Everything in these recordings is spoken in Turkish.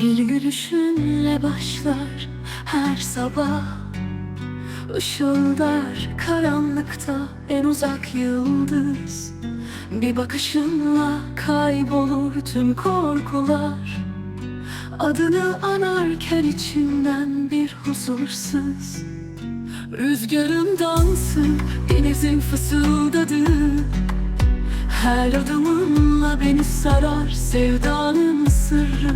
yürüyüşünle başlar her sabah. Işıldar karanlıkta en uzak yıldız. Bir bakışınla kaybolur tüm korkular. Adını anarken içimden bir huzursuz. Rüzgarın dansı, denizin fısıldadığı. Her adımınla beni sarar sevdanın sırrı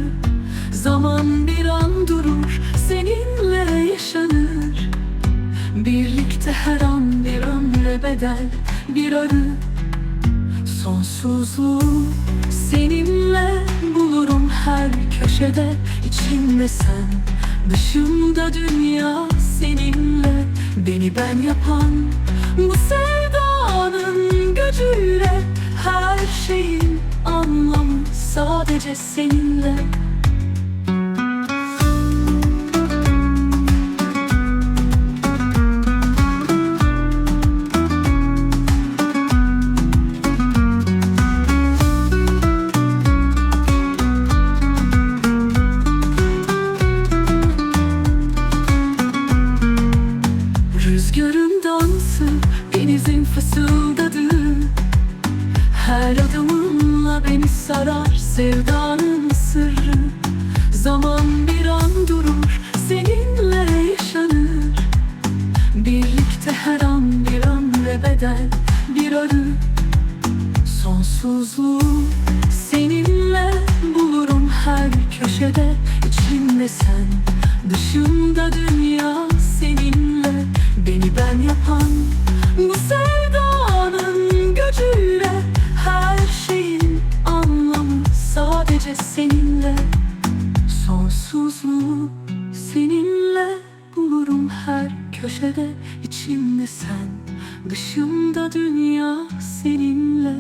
Zaman bir an durur, seninle yaşanır. Birlikte her an bir ömre bedel bir arı. Sonsuzluğu seninle bulurum her köşede. İçimde sen Dışımda dünya seninle. Beni ben yapan bu sevdanın gücüyle Her şeyin anlamı sadece seninle Dansı, denizin fısıldadığı Her adımınla beni sarar sevdanın sırrı. Zaman bir an durur, seninle yaşanır. Birlikte her an bir ömre bedel bir arı. Sonsuzluğu seninle bulurum her köşede. İçimde sen Dışımda dünya seninle Beni ben yapan bu sevdanın gücüyle Her şeyin anlamı sadece seninle. Sonsuzluğu seninle bulurum her köşede içimde sen. Dışımda dünya seninle.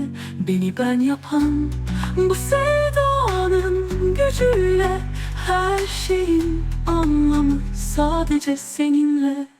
Beni ben yapan bu sevdanın gücüyle Her şeyin anlamı sadece seninle